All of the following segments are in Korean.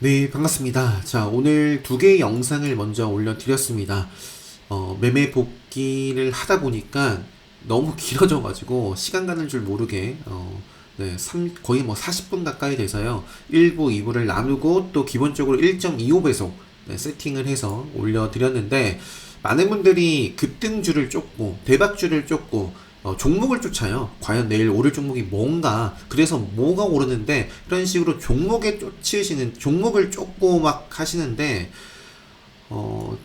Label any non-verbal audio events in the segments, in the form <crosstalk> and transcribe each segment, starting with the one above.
네, 반갑습니다. 자, 오늘 두 개의 영상을 먼저 올려드렸습니다. 어, 매매 복귀를 하다 보니까 너무 <laughs> 길어져가지고 시간 가는 줄 모르게, 어, 네, 삼- 거의 뭐 40분 가까이 돼서요. 1부, 2부를 나누고 또 기본적으로 1.25배속 네, 세팅을 해서 올려드렸는데, 많은 분들이 급등주를 쫓고, 대박주를 쫓고, 어, 종목을 쫓아요. 과연 내일 오를 종목이 뭔가, 그래서 뭐가 오르는데, 이런 식으로 종목에 쫓으시는, 종목을 쫓고 막 하시는데, 어,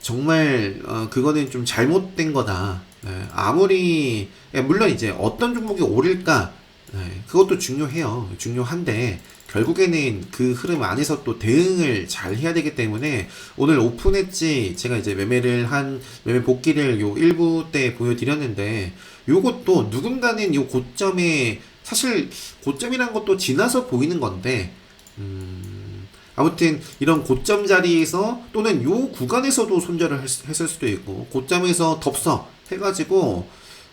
정말, 어, 그거는 좀 잘못된 거다. 네, 아무리, 예, 물론 이제 어떤 종목이 오를까, 네, 그것도 중요해요. 중요한데, 결국에는 그 흐름 안에서 또 대응을 잘 해야 되기 때문에 오늘 오픈했지 제가 이제 매매를 한 매매 복귀를 요 1부 때 보여드렸는데 요것도 누군가는 요 고점에 사실 고점이란 것도 지나서 보이는 건데 음, 아무튼 이런 고점 자리에서 또는 요 구간에서도 손절을 했, 했을 수도 있고 고점에서 덥석 해가지고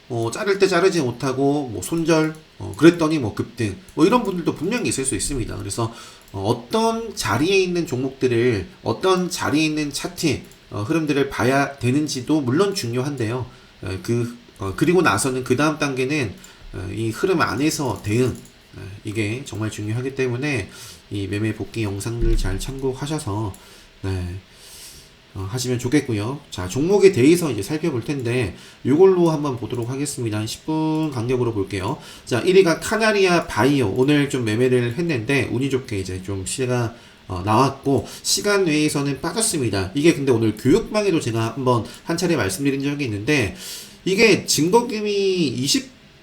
어, 자를 때 자르지 못하고 뭐 손절 어, 그랬더니 뭐 급등 뭐 이런 분들도 분명히 있을 수 있습니다. 그래서 어, 떤 자리에 있는 종목들을 어떤 자리에 있는 차트 어, 흐름들을 봐야 되는지도 물론 중요한데요. 어, 그 어, 그리고 나서는 그 다음 단계는 어, 이 흐름 안에서 대응 어, 이게 정말 중요하기 때문에 이 매매 복귀 영상들 잘 참고하셔서 네, 어, 하시면 좋겠고요. 자, 종목에 대해서 이제 살펴볼 텐데, 이걸로 한번 보도록 하겠습니다. 한 10분 간격으로 볼게요. 자, 1위가 카나리아 바이오. 오늘 좀 매매를 했는데, 운이 좋게 이제 좀 시가 어, 나왔고, 시간 외에서는 빠졌습니다. 이게 근데 오늘 교육방에도 제가 한번 한 차례 말씀드린 적이 있는데, 이게 증거금이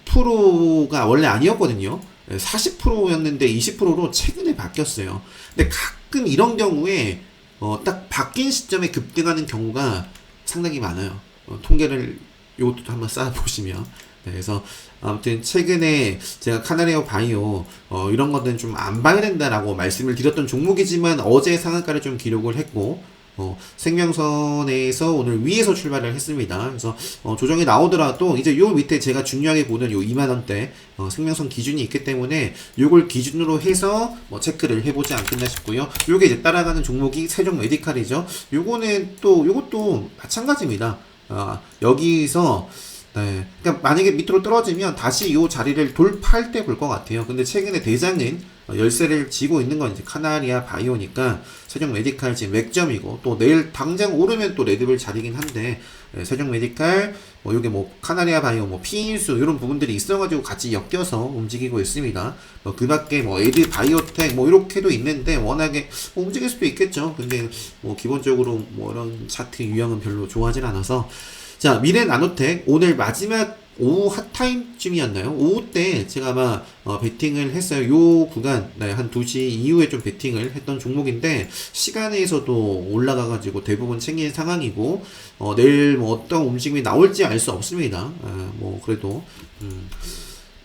20%가 원래 아니었거든요. 40%였는데 20%로 최근에 바뀌었어요. 근데 가끔 이런 경우에 어, 딱 바뀐 시점에 급등하는 경우가 상당히 많아요. 어, 통계를 이것도 한번 쌓아보시면. 네, 그래서 아무튼 최근에 제가 카나리아 바이오 어, 이런 것들은 좀 안 봐야 된다라고 말씀을 드렸던 종목이지만 어제 상한가를 좀 기록을 했고 어, 생명선에서 오늘 위에서 출발을 했습니다. 그래서 어, 조정이 나오더라도 이제 요 밑에 제가 중요하게 보는 요 2만 원대 어, 생명선 기준이 있기 때문에 요걸 기준으로 해서 뭐 체크를 해보지 않겠나 싶고요. 요게 이제 따라가는 종목이 세종 메디칼이죠. 요거는 또 요것도 마찬가지입니다. 아, 여기서 네. 그러니까 만약에 밑으로 떨어지면 다시 이 자리를 돌파할 때 볼 것 같아요. 근데 최근에 대장은 어, 열쇠를 쥐고 있는 건 이제 카나리아 바이오니까 세종 메디칼 지금 맥점이고 또 내일 당장 오르면 또 레드벨 자리긴 한데 예, 세종 메디칼 뭐 요게 뭐 카나리아 바이오 뭐 피인수 이런 부분들이 있어가지고 같이 엮여서 움직이고 있습니다. 뭐 그밖에 뭐 에드 바이오텍 뭐 이렇게도 있는데 워낙에 뭐 움직일 수도 있겠죠. 근데 뭐 기본적으로 뭐 이런 차트 유형은 별로 좋아하진 않아서 자, 미래 나노텍 오늘 마지막 오후 핫타임쯤이었나요? 오후 때 제가 아마 어, 베팅을 했어요. 요 구간 네, 한 2시 이후에 좀 베팅을 했던 종목인데 시간에서도 올라가가지고 대부분 챙긴 상황이고 어, 내일 뭐 어떤 움직임이 나올지 알 수 없습니다. 아, 뭐 그래도 음,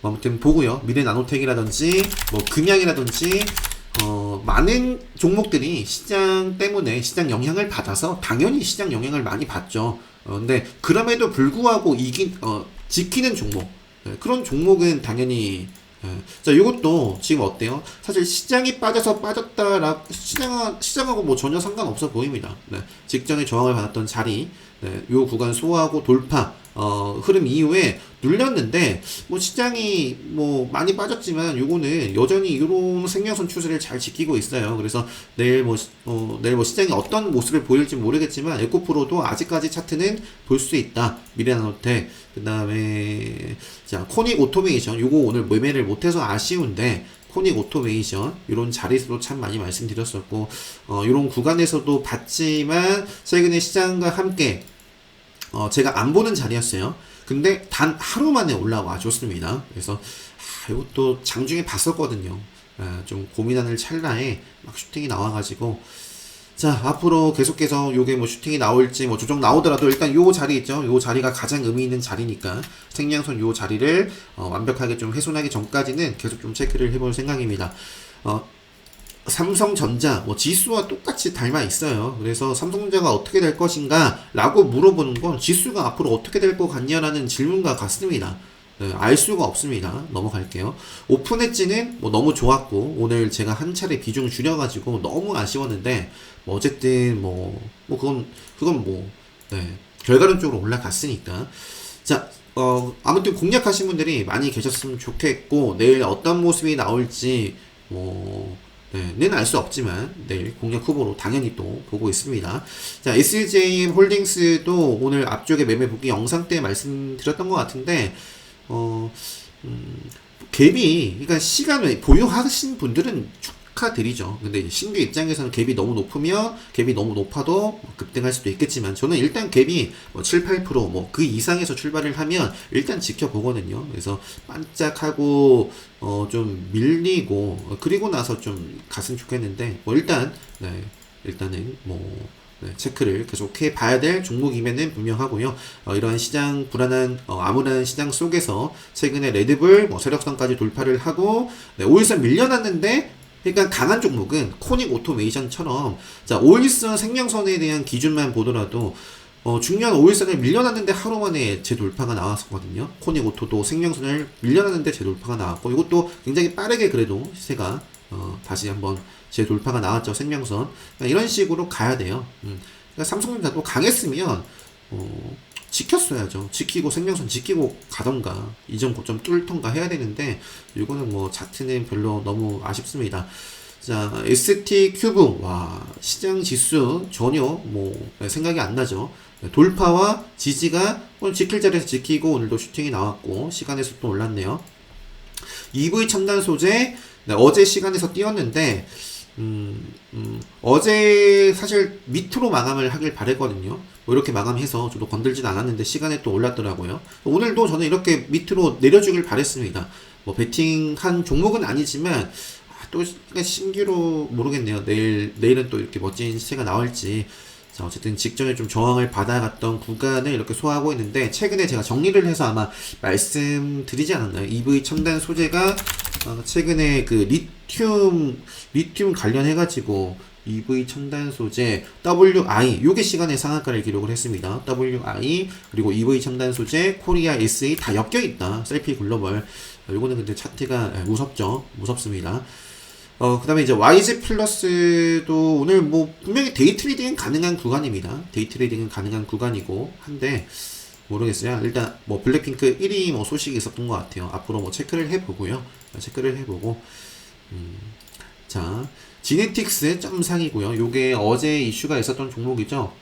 아무튼 보고요. 미래 나노텍이라든지 뭐 금양이라든지 어, 많은 종목들이 시장 때문에 시장 영향을 받아서 당연히 시장 영향을 많이 받죠. 어, 근데 그럼에도 불구하고 이긴 어, 지키는 종목 네, 그런 종목은 당연히 예. 자, 이것도 지금 어때요? 사실 시장이 빠져서 빠졌다라 시장 시장하고 뭐 전혀 상관없어 보입니다. 네. 직전에 저항을 받았던 자리, 네. 요 구간 소화하고 돌파, 어, 흐름 이후에 눌렸는데 뭐 시장이 뭐 많이 빠졌지만 요거는 여전히 이런 생명선 추세를 잘 지키고 있어요. 그래서 내일 뭐 시- 어, 내일 뭐 시장이 어떤 모습을 보일지 모르겠지만 에코프로도 아직까지 차트는 볼 수 있다. 미래나노텍 그다음에 자 코닉 오토메이션 요거 오늘 매매를 못해서 아쉬운데 코닉 오토메이션 이런 자리에서도 참 많이 말씀드렸었고 어 이런 구간에서도 봤지만 최근에 시장과 함께 어, 제가 안 보는 자리였어요. 근데 단 하루 만에 올라와 줬습니다. 그래서 아, 이것도 장중에 봤었거든요. 아, 좀 고민하는 찰나에 막 슈팅이 나와가지고 자 앞으로 계속해서 요게 뭐 슈팅이 나올지 뭐 조정 나오더라도 일단 요 자리 있죠. 요 자리가 가장 의미 있는 자리니까 생량선 요 자리를 어, 완벽하게 좀 훼손하기 전까지는 계속 좀 체크를 해볼 생각입니다. 어, 삼성전자 뭐 지수와 똑같이 닮아 있어요. 그래서 삼성전자가 어떻게 될 것인가라고 물어보는 건 지수가 앞으로 어떻게 될 것 같냐라는 질문과 같습니다. 네, 알 수가 없습니다. 넘어갈게요. 오픈 엣지는 뭐 너무 좋았고 오늘 제가 한 차례 비중 줄여가지고 너무 아쉬웠는데 뭐 어쨌든 뭐뭐 그건 그건 뭐 네, 결과론적으로 올라갔으니까 자 어, 아무튼 공략하신 분들이 많이 계셨으면 좋겠고 내일 어떤 모습이 나올지 뭐 네, 는알 수 없지만 내일 공략 후보로 당연히 또 보고 있습니다. 자, SJM 홀딩스도 오늘 앞쪽에 매매 보기 영상 때 말씀드렸던 것 같은데 어, 음, 갭이 그러니까 시간을 보유하신 분들은 축하드리죠. 근데 신규 입장에서는 갭이 너무 높으면 갭이 너무 높아도 뭐 급등할 수도 있겠지만 저는 일단 갭이 뭐 7, 8%뭐 그 이상에서 출발을 하면 일단 지켜보거든요. 그래서 반짝하고 어 좀 밀리고 어, 그리고 나서 좀 갔으면 좋겠는데 뭐 일단 네 일단은 뭐 네, 체크를 계속 해 봐야 될 종목임에는 분명하고요. 어, 이러한 시장 불안한 어, 암울한 시장 속에서 최근에 레드불 뭐 세력선까지 돌파를 하고 네, 오일선 밀려났는데 그러니까 강한 종목은 코닉 오토메이션처럼 자 오일선 생명선에 대한 기준만 보더라도 어, 중요한 오일선을 밀려났는데 하루 만에 재돌파가 나왔었거든요. 코닉 오토도 생명선을 밀려났는데 재돌파가 나왔고 이것도 굉장히 빠르게 그래도 시세가 어, 다시 한번 재돌파가 나왔죠. 생명선. 그러니까 이런 식으로 가야 돼요. 음. 그러니까 삼성전자도 강했으면 어, 지켰어야죠. 지키고 생명선 지키고 가던가 이전 고점 뚫던가 해야 되는데 이거는 뭐 차트는 별로 너무 아쉽습니다. 자, ST 큐브 와 시장 지수 전혀 뭐 생각이 안 나죠. 돌파와 지지가 오늘 지킬 자리에서 지키고 오늘도 슈팅이 나왔고 시간에서 또 올랐네요. EV 첨단 소재 네, 어제 시간에서 뛰었는데 음, 음, 어제 사실 밑으로 마감을 하길 바랬거든요. 뭐 이렇게 마감해서 저도 건들진 않았는데 시간에 또 올랐더라고요. 오늘도 저는 이렇게 밑으로 내려주길 바랬습니다. 뭐 베팅한 종목은 아니지만 아, 또 신기로 모르겠네요. 내일 내일은 또 이렇게 멋진 시세가 나올지. 자, 어쨌든 직전에 좀 저항을 받아갔던 구간을 이렇게 소화하고 있는데, 최근에 제가 정리를 해서 아마 말씀드리지 않았나요? EV 첨단 소재가, 어, 최근에 그 리튬, 리튬 관련해 가지고, EV 첨단 소재, WI, 요게 시간에 상한가를 기록을 했습니다. WI, 그리고 EV 첨단 소재, 코리아 SE 다 엮여 있다. 셀피 글로벌. 요거는 근데 차트가 예, 무섭죠. 무섭습니다. 어, 그 다음에 이제 YG 플러스도 오늘 뭐 분명히 데이 트레이딩은 가능한 구간입니다. 데이 트레이딩은 가능한 구간이고 한데 모르겠어요. 일단 뭐 블랙핑크 1위 뭐 소식이 있었던 것 같아요. 앞으로 뭐 체크를 해보고요. 체크를 해보고 음, 자 지네틱스 점상이고요. 요게 어제 이슈가 있었던 종목이죠.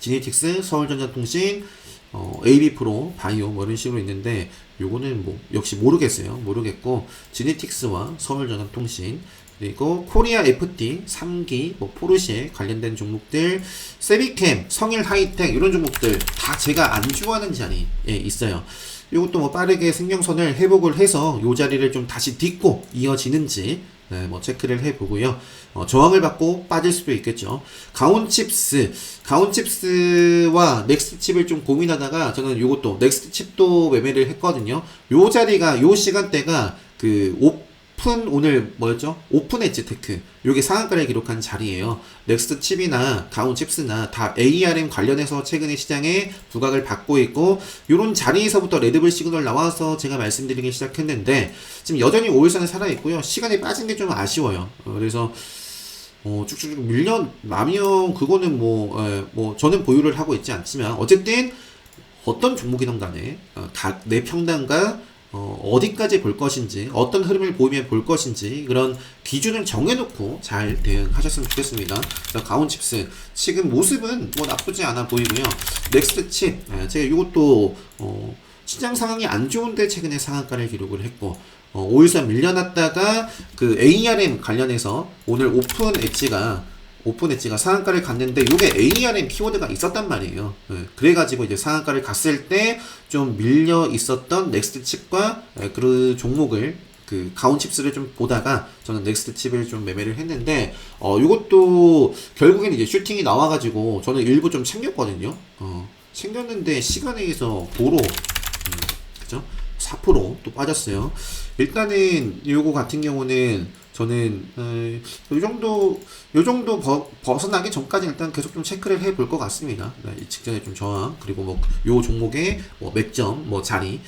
지네틱스 서울전자통신 어, AB프로 바이오 뭐 이런 식으로 있는데 요거는 뭐 역시 모르겠어요. 모르겠고 지네틱스와 서울전자통신 그리고 코리아 FT 3기 뭐 포르쉐 관련된 종목들 세비캠 성일 하이텍 이런 종목들 다 제가 안 좋아하는 자리에 있어요. 이것도 뭐 빠르게 생명선을 회복을 해서 요 자리를 좀 다시 딛고 이어지는지 네, 뭐 체크를 해보고요. 어, 저항을 받고 빠질 수도 있겠죠. 가온칩스, 가온칩스와 넥스트칩을 좀 고민하다가 저는 이것도 넥스트칩도 매매를 했거든요. 요 자리가 요 시간대가 그 오픈 오늘 뭐였죠? 오픈 엣지 테크 요게 상한가를 기록한 자리예요. 넥스트 칩이나 가온 칩스나 다 ARM 관련해서 최근에 시장에 부각을 받고 있고 요런 자리에서부터 레드불 시그널 나와서 제가 말씀드리기 시작했는데 지금 여전히 5일선에 살아 있고요. 시간이 빠진 게 좀 아쉬워요. 어, 그래서 어, 쭉쭉 밀려 나면 그거는 뭐, 에, 뭐 저는 보유를 하고 있지 않지만 어쨌든 어떤 종목이든 간에 어, 각, 내 평단과 어, 어디까지 볼 것인지, 어떤 흐름을 보이면 볼 것인지, 그런 기준을 정해놓고 잘 대응하셨으면 좋겠습니다. 가온 칩스. 지금 모습은 뭐 나쁘지 않아 보이고요. 넥스트 칩. 예, 제가 이것도, 어, 시장 상황이 안 좋은데 최근에 상한가를 기록을 했고, 어, 5일선 밀려났다가 그 ARM 관련해서 오늘 오픈 엣지가 오픈 엣지가 상한가를 갔는데 이게 ARM 키워드가 있었단 말이에요. 네, 그래가지고 이제 상한가를 갔을 때 좀 밀려 있었던 넥스트 칩과 네, 그 종목을 그 가온 칩스를 좀 보다가 저는 넥스트 칩을 좀 매매를 했는데 어 이것도 결국에는 이제 슈팅이 나와가지고 저는 일부 좀 챙겼거든요. 어 챙겼는데 시간에 의해서 보로 음, 그죠? 4%또 빠졌어요. 일단은 요거 같은 경우는 저는 에, 요 정도 요 정도 버, 벗어나기 전까지 일단 계속 좀 체크를 해 볼 것 같습니다. 네, 이 직전에 좀 저항 그리고 뭐 요 종목의 뭐 맥점 뭐 자리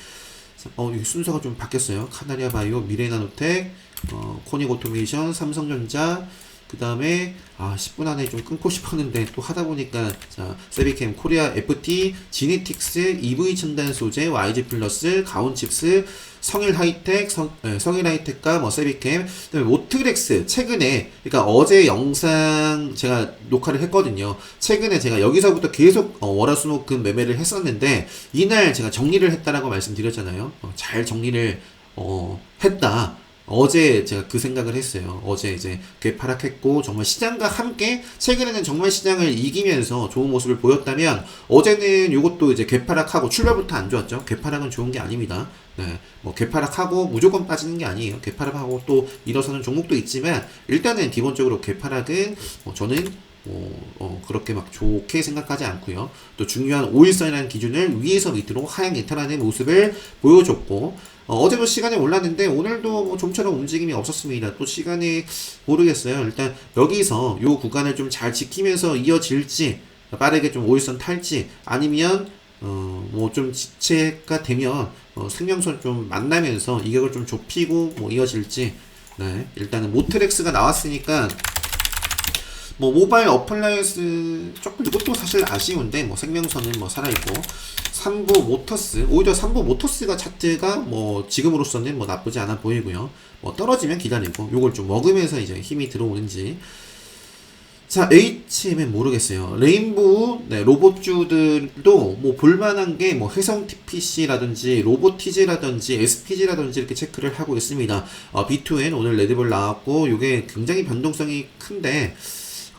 자, 어, 이 순서가 좀 바뀌었어요. 카나리아 바이오, 미래나노텍, 어, 코닉 오토메이션, 삼성전자, 그 다음에 아 10분 안에 좀 끊고 싶었는데 또 하다 보니까 자 세비캠 코리아 FT 지니틱스 EV 첨단 소재 YG 플러스 가온칩스 성일 하이텍 성, 예, 성일 하이텍과 뭐 세비캠 그다음에 모트렉스 최근에 그러니까 어제 영상 제가 녹화를 했거든요. 최근에 제가 여기서부터 계속 어, 월화수목금 매매를 했었는데 이날 제가 정리를 했다라고 말씀드렸잖아요. 어, 잘 정리를 어, 했다 어제 제가 그 생각을 했어요. 어제 이제 괴파락했고 정말 시장과 함께 최근에는 정말 시장을 이기면서 좋은 모습을 보였다면 어제는 이것도 이제 괴파락하고 출발부터 안 좋았죠. 괴파락은 좋은 게 아닙니다. 네, 뭐 괴파락하고 무조건 빠지는 게 아니에요. 괴파락하고 또 일어서는 종목도 있지만 일단은 기본적으로 괴파락은 뭐 저는 뭐, 어, 그렇게 막 좋게 생각하지 않고요. 또 중요한 5일선이라는 기준을 위에서 밑으로 하향 이탈하는 모습을 보여줬고 어, 제도 시간이 올랐는데 오늘도 뭐 좀처럼 움직임이 없었습니다. 또 시간이 모르겠어요. 일단 여기서 요 구간을 좀 잘 지키면서 이어질지 빠르게 좀 5일선 탈지 아니면 어, 뭐 좀 지체가 되면 어, 생명선 좀 만나면서 이격을 좀 좁히고 뭐 이어질지 네, 일단은 모트렉스가 나왔으니까 뭐 모바일 어플라이언스 조금 이것도 사실 아쉬운데 뭐 생명선은 뭐 살아있고 삼부 모터스 오히려 삼부 모터스가 차트가 뭐 지금으로서는 뭐 나쁘지 않아 보이고요 뭐 떨어지면 기다리고 요걸 좀 먹으면서 이제 힘이 들어오는지 자, HM은 모르겠어요. 레인보우, 네, 로봇주들도 뭐 볼만한 게 뭐 해성 TPC라든지 로보티즈라든지 SPG라든지 이렇게 체크를 하고 있습니다. 어, B2N 오늘 레드볼 나왔고, 요게 굉장히 변동성이 큰데,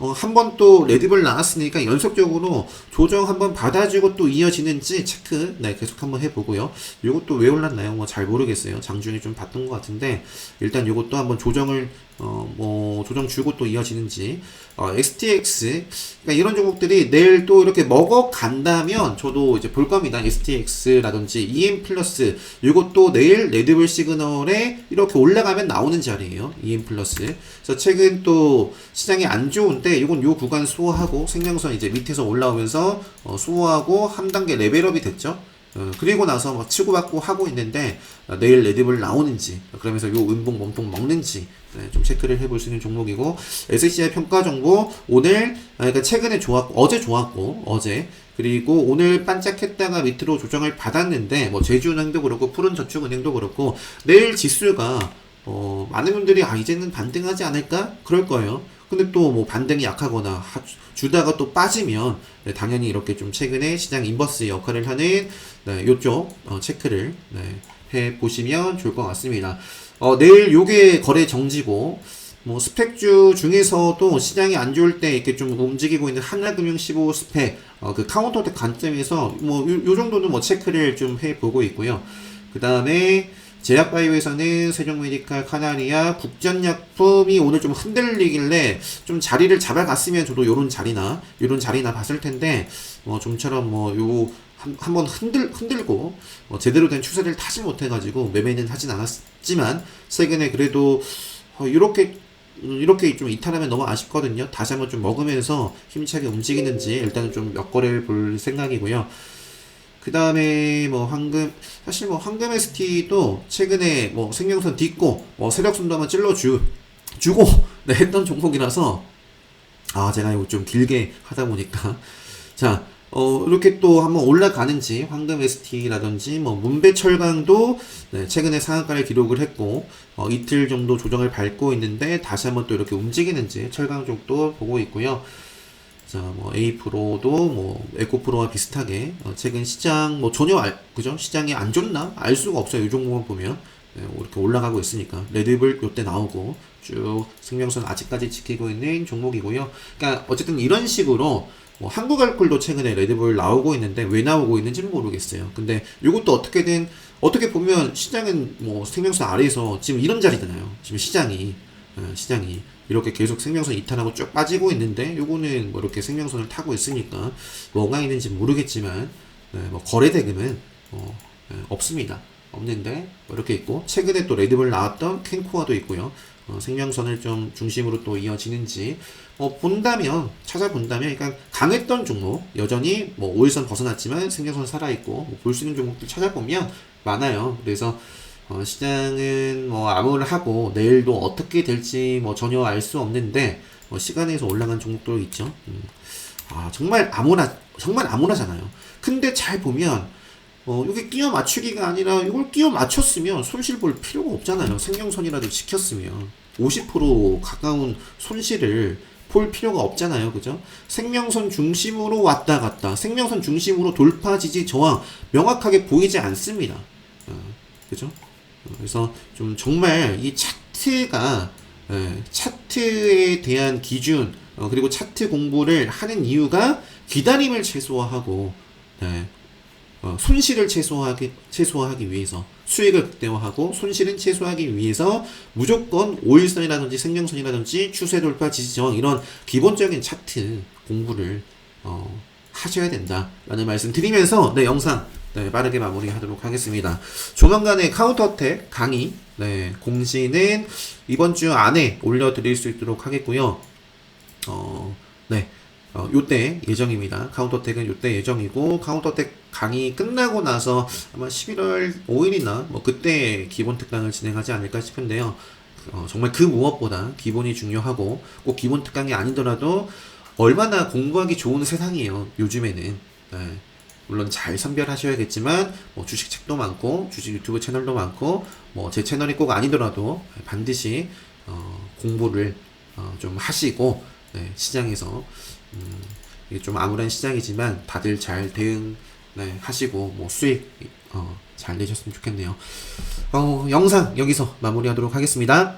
어, 한 번 또 레드볼 나왔으니까 연속적으로 조정 한번 받아주고 또 이어지는지 체크 네 계속 한번 해보고요. 요것도 왜 올랐나요? 뭐 잘 모르겠어요. 장중에 좀 봤던 것 같은데 일단 요것도 한번 조정을 어, 뭐, 조정 주고 또 이어지는지, 어, STX, 그러니까 이런 종목들이 내일 또 이렇게 먹어 간다면 저도 이제 볼 겁니다. STX라든지 EM 플러스, 이것도 내일 레드불 시그널에 이렇게 올라가면 나오는 자리예요. EM 플러스. 그래서 최근 또 시장이 안 좋은데, 이건 요 구간 수호하고 생명선 이제 밑에서 올라오면서 어, 수호하고 한 단계 레벨업이 됐죠. 어, 그리고 나서 막 치고받고 하고 있는데 어, 내일 레드불 나오는지 그러면서 요 은봉 몸통 먹는지 네, 좀 체크를 해볼 수 있는 종목이고 SCI 평가 정보 오늘 아, 그러니까 최근에 좋았고 어제 좋았고 어제 그리고 오늘 반짝했다가 밑으로 조정을 받았는데 뭐 제주은행도 그렇고 푸른저축은행도 그렇고 내일 지수가 어, 많은 분들이 아 이제는 반등하지 않을까 그럴 거예요. 근데 또 뭐 반등이 약하거나 하, 주다가 또 빠지면 네, 당연히 이렇게 좀 최근에 시장 인버스 역할을 하는 네, 요쪽 어, 체크를 네, 해 보시면 좋을 것 같습니다. 어, 내일 요게 거래 정지고 뭐 스펙주 중에서도 시장이 안 좋을 때 이렇게 좀 움직이고 있는 하나금융 15 스펙 어, 그 카운터텍 관점에서 뭐요 정도는 뭐 체크를 좀 해 보고 있고요. 그 다음에 제약바이오에서는 세종메디칼, 카나리아, 국전약품이 오늘 좀 흔들리길래 좀 자리를 잡아갔으면 저도 요런 자리나 요런 자리나 봤을 텐데 뭐 좀처럼 뭐요 한번 흔들 흔들고 어, 제대로 된 추세를 타지 못해가지고 매매는 하진 않았지만 최근에 그래도 어, 이렇게 이렇게 좀 이탈하면 너무 아쉽거든요. 다시 한번 좀 먹으면서 힘차게 움직이는지 일단은 좀 몇 거래를 볼 생각이고요. 그 다음에 뭐 황금 사실 뭐 황금 ST도 최근에 뭐 생명선 딛고 뭐 세력순도 한번 찔러주 주고 <laughs> 네, 했던 종목이라서 아 제가 이거 좀 길게 하다 보니까 <laughs> 자 어, 이렇게 또 한번 올라가는지, 황금 ST라든지, 뭐, 문배철강도, 네, 최근에 상한가를 기록을 했고, 어, 이틀 정도 조정을 밟고 있는데, 다시 한번 또 이렇게 움직이는지, 철강 쪽도 보고 있고요. 자, 뭐, A 프로도 뭐, 에코 프로와 비슷하게, 어, 최근 시장, 뭐, 전혀 알, 그죠? 시장이 안 좋나? 알 수가 없어요. 이 종목을 보면. 네, 이렇게 올라가고 있으니까. 레드불 요때 나오고, 쭉 생명선 아직까지 지키고 있는 종목이고요. 그러니까, 어쨌든 이런 식으로, 뭐 한국 알콜도 최근에 레드불 나오고 있는데 왜 나오고 있는지는 모르겠어요. 근데 이것도 어떻게든 어떻게 보면 시장은 뭐 생명선 아래에서 지금 이런 자리잖아요. 지금 시장이 어, 시장이 이렇게 계속 생명선 이탈하고 쭉 빠지고 있는데 요거는 뭐 이렇게 생명선을 타고 있으니까 뭐가 있는지 모르겠지만 네, 뭐 거래 대금은 어, 네, 없습니다. 없는데 뭐 이렇게 있고 최근에 또 레드불 나왔던 캔코아도 있고요. 어, 생명선을 좀 중심으로 또 이어지는지 어, 본다면 찾아본다면 그러니까 강했던 종목 여전히 뭐 5일선 벗어났지만 생명선 살아있고 뭐 볼수 있는 종목들 찾아보면 많아요. 그래서 어, 시장은 뭐 아무를 하고 내일도 어떻게 될지 뭐 전혀 알 수 없는데 뭐 시간에서 올라간 종목도 있죠. 음. 아 정말 아무나 정말 아무나잖아요. 근데 잘 보면 어 이게 끼워 맞추기가 아니라 이걸 끼워 맞췄으면 손실 볼 필요가 없잖아요. 생명선이라도 지켰으면 50% 가까운 손실을 볼 필요가 없잖아요. 그죠? 생명선 중심으로 왔다 갔다. 생명선 중심으로 돌파 지지 저항 명확하게 보이지 않습니다. 어, 그죠? 어, 그래서 좀 정말 이 차트가 예, 차트에 대한 기준 어, 그리고 차트 공부를 하는 이유가 기다림을 최소화하고 네, 어, 손실을 최소화하기, 최소화하기 위해서 수익을 극대화하고 손실은 최소화하기 위해서 무조건 5일선이라든지 생명선이라든지 추세 돌파 지지 저항 이런 기본적인 차트 공부를 어, 하셔야 된다라는 말씀 드리면서 네 영상 네, 빠르게 마무리하도록 하겠습니다. 조만간에 카운터택 강의 네, 공지는 이번 주 안에 올려드릴 수 있도록 하겠고요. 어, 네. 어, 요때 예정입니다. 카운터택은 요때 예정이고, 카운터택 강의 끝나고 나서 아마 11월 5일이나 뭐 그때 기본 특강을 진행하지 않을까 싶은데요. 어, 정말 그 무엇보다 기본이 중요하고, 꼭 기본 특강이 아니더라도 얼마나 공부하기 좋은 세상이에요. 요즘에는. 네. 물론 잘 선별하셔야겠지만, 뭐 주식 책도 많고, 주식 유튜브 채널도 많고, 뭐 제 채널이 꼭 아니더라도 반드시 어, 공부를 어, 좀 하시고, 네, 시장에서 음, 이게 좀 암울한 시장이지만 다들 잘 대응 네, 하시고 뭐 수익 어, 잘 내셨으면 좋겠네요. 어, 영상 여기서 마무리하도록 하겠습니다.